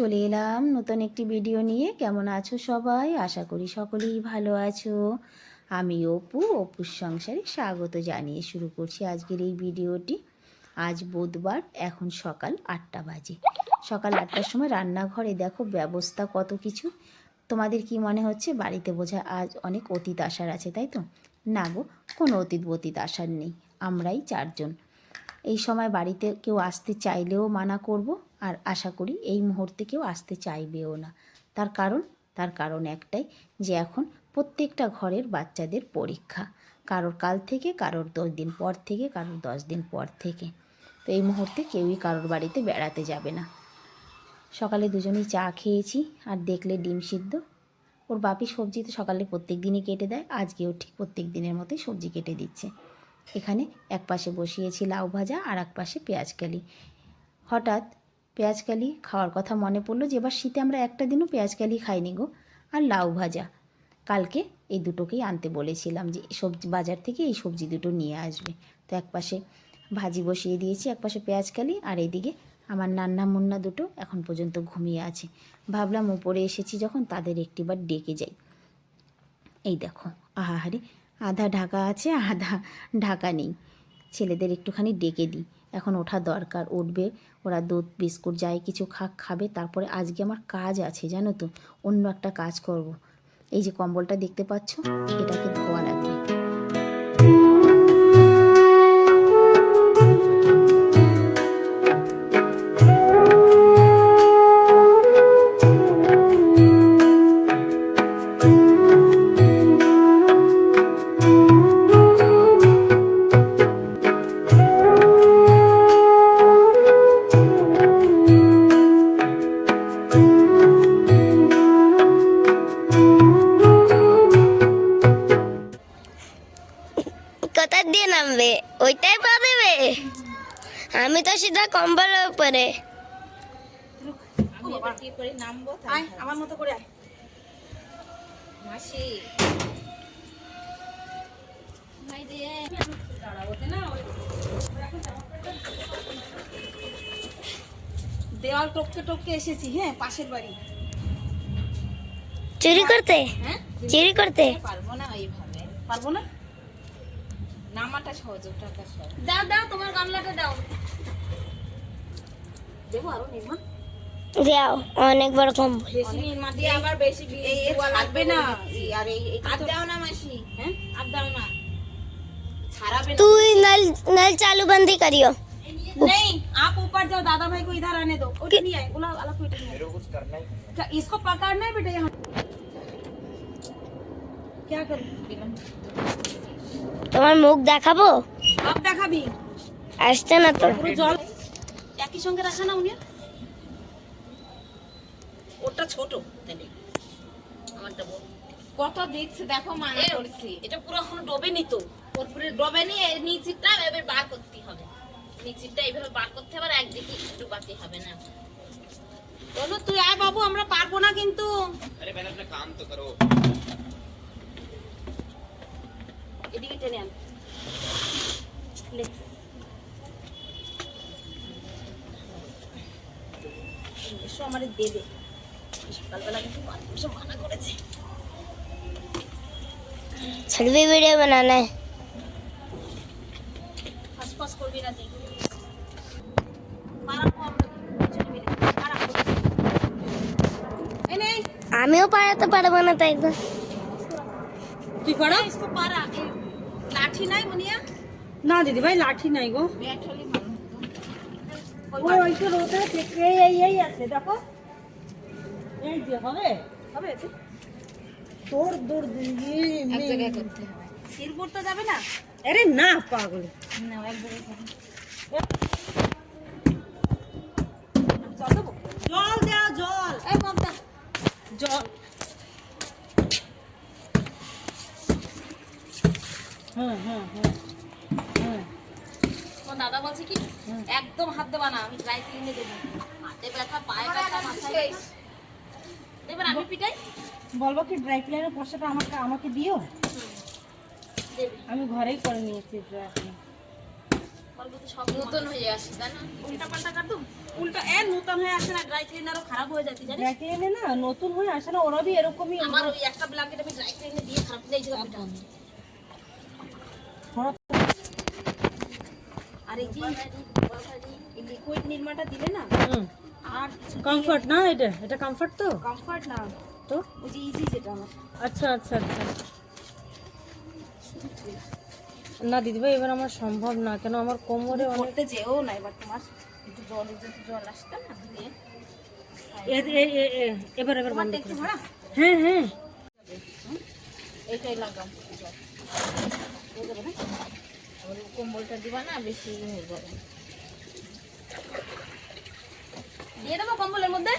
চলে এলাম নতুন একটি ভিডিও নিয়ে। কেমন আছো সবাই? আশা করি সকলেই ভালো আছো। আমি অপু, অপুর সংসারে স্বাগত জানিয়ে শুরু করছি আজকের এই ভিডিওটি আজ বুধবার, এখন সকাল আটটা বাজে। সকাল আটটার সময় রান্নাঘরে দেখো ব্যবস্থা কত কিছু। তোমাদের কি মনে হচ্ছে? বাড়িতে বোঝা আজ অনেক অতীত আসার আছে, তাই তো? না গো, কোনো অতীত বতীত আসার নেই। আমরাই চারজন। এই সময় বাড়িতে কেউ আসতে চাইলেও মানা করব। আর আশা করি এই মুহূর্তে কেউ আসতে চাইবেও না। তার কারণ তার কারণ একটাই যে এখন প্রত্যেকটা ঘরের বাচ্চাদের পরীক্ষা। কারোর কাল থেকে, কারোর দশ দিন পর থেকে, কারোর দশ দিন পর থেকে। তো এই মুহূর্তে কেউই কারোর বাড়িতে বেড়াতে যাবে না। সকালে দুজনেই চা খেয়েছি আর দেখলে ডিম সিদ্ধ। ওর বাপি সবজি তো সকালে প্রত্যেক দিনই কেটে দেয়, আজকেও ঠিক প্রত্যেক দিনের মতোই সবজি কেটে দিচ্ছে। এখানে এক পাশে বসিয়েছি লাউ ভাজা আর এক পাশে পেঁয়াজকালি হঠাৎ পেঁয়াজকালি খাওয়ার কথা মনে পড়ল যে এবার শীতে আমরা একটা দিনও পেঁয়াজকালি খাইনি গো, আর লাউ ভাজা। কালকে এই দুটোকেই আনতে বলেছিলাম যে সবজি, বাজার থেকে এই সবজি দুটো নিয়ে আসবে। তো এক পাশে ভাজি বসিয়ে দিয়েছি, এক পাশে পেঁয়াজকালি আর এইদিকে আমার নান্না মুন্না দুটো এখন পর্যন্ত ঘুমিয়ে আছে। ভাবলাম উপরে এসেছি যখন তাদের একটিবার ডেকে যাই। এই দেখো আহাহারে আধা ঢাকা আছে, আধা ঢাকা নেই। ছেলেদের একটুখানি ডেকে দিই। এখন ওঠা দরকার, উঠবে। ওরা দুধ, বিস্কুট যাই কিছু খাক, খাবে। তারপরে আজকে আমার কাজ আছে, জানো তো? অন্য একটা কাজ করব। এই যে কম্বলটা দেখতে পাচ্ছ, এটাকে ধোয়া লাগবে। দিয়ে নামবে ওইটাই পা দেবে আমি তো সিধা কম্বলের উপরে। আমার মতো করে মাসি। দেওয়াল টপকে টপকে এসেছি হ্যাঁ পাশের বাড়ি। চুরি করতে? হ্যাঁ? চুরি করতে? পারব না ওইভাবে পারব না? নামাটা সহজ ওঠাটা সহজ দাও দাও তোমার গামলাটা দাও দেবো আরো নির্মা দাও অনেক বড় কম্বল বেশি নির্মা দিয়ে দিয়ে আবার বেশি এই এর লাগবে না এই আর এই এই আর দাও না মাসি হ্যাঁ আর দাও না ছাড়াবে না তুই नल नल चालू बंदी करियो नहीं आप ऊपर जाओ दादा भाई को इधर आने दो उठ नहीं आए बोला अलग कोई नहीं मेरे को कुछ करना है क्या इसको पकड़ना है बेटा यहाँ क्या करूं তোমার মুখ দেখাবো? সব দেখাবি। আসছে না তো। জল। একই সঙ্গে রাখা না উনি ওটা ছোট। আমারটা কত দিচ্ছে দেখো মানা করছি। এটা পুরো এখন ডোবে নিত ওর পুরো ডোবে নিয়ে নিচেরটা এবার বার করতে হবে। নিচেরটা এইভাবে বার করতে হবে আর একদিকে একটু ডুবাতে হবে না। বলো তুই আয় বাবু আমরা পারব না কিন্তু। আরে ম্যাডাম কাম তো করো। এদিকে টেনে আন লে। এসো আমারে দেবে সকালবেলা কিন্তু মানুষ মানা করেছে सेल्फी वीडियो बनाना है ফাঁস করবি না তুই পারাবো আমরা দুজনে মিলে পারাবো এই নে আমিও পারাতে পারবো না তাই তো তুই পারা इसको পারা এই লাঠি নাই মুনিয়া? না দিদি ভাই লাঠি নাই গো। ওই ওই তো। রোদে থেকে এই এই আছে দেখো। এই যে হবে হবে তোর দূর দিয়ে এক জায়গায় করতে হবে। শিরপুর তো যাবে না? আরে না পাগল। না এক জায়গায় জল দেওয়া জল। এই বাবদা জল। হ্যাঁ হ্যাঁ হ্যাঁ হ্যাঁ দাদা বলছে কি? একদম হাত দেবা না আমি ড্রাই ক্লিনে দেবো। হাতে ব্যথা পায়ে ব্যথা মাথায় এবার আমি পিটাই? বলব কি ড্রাই ক্লিনারের পয়সাটা আমাকে আমাকে দিও? আমি ঘরেই করে নিয়েছি ড্রাই ক্লিন নতুন হয়ে আসে তাই না? উল্টা পাল্টা কাট? দম উল্টো এ নতুন হয়ে আসে না ড্রাই ক্লিনারও খারাপ হয়ে যাচ্ছে জানিস? ড্রাই ক্লিনে না নতুন হয়ে আসে না ওরা এরকমই আমার ওই একটা ব্ল্যাঙ্কেট আমি ড্রাই ক্লিনে দিয়ে খারাপ হয়ে যাচ্ছে এই যে এই লিকুইড নির্মাটা দিলে না আর কমফর্ট না এটা? এটা কমফর্ট তো? কমফর্ট না। তো? ওই যে ইজি যেটা আমার। আচ্ছা আচ্ছা আচ্ছা। না দিদিভাই এবার আমার সম্ভব না। কেন আমার কোমরে অনেক যেও না এবার তোমার। একটু জল জল আসতে না এবার এবার বন্ধ একটু ভরা হ্যাঁ? হ্যাঁ এইটাই লাগাম কম্বলটা দিবা না, বেশি হয়ে যাবে। দিয়ে দেবো কম্বলের মধ্যে?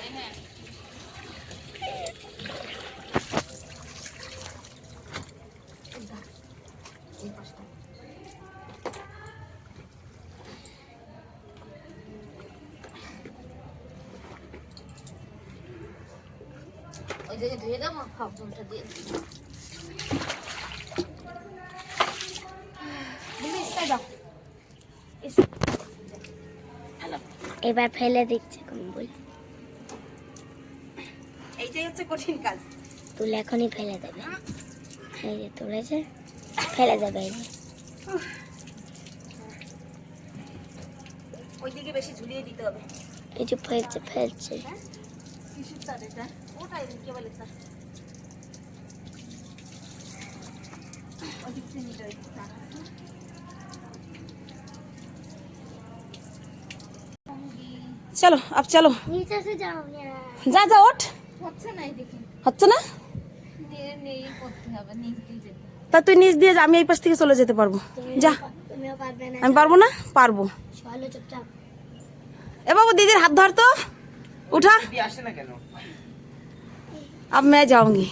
ওই জায়গায় ধুয়ে দেবো জলটা দিয়ে দিই এবার ফেলে দিচ্ছে কম্বল। এইটাই হচ্ছে কঠিন কাজ। তুলে এখনই ফেলে দেবে। এই যে তুলেছে ফেলে দেবে এই যে। ওইদিকে বেশি ঝুলিয়ে দিতে হবে। এই যে ফেলছে ফেলছে। ওটাই কে বলে তার ওদিক থেকে নিতে হবে তার আছে। চলো আপ চলো নিচে से जाओ যা যা ওঠ হচ্ছে না এদিকে হচ্ছে না নিয়ে নিয়ে করতে হবে নিচ দিয়ে যেতে তা তুই নিচ দিয়ে যা, আমি এই পাশ থেকে চলে যেতে পারবো যা তুমিও পারবে না আমি পারবো না পারবো চলো চুপচাপ এ বাবু দিদির হাত ধর তো উঠা भी आसे ना केन अब मैं जाऊंगी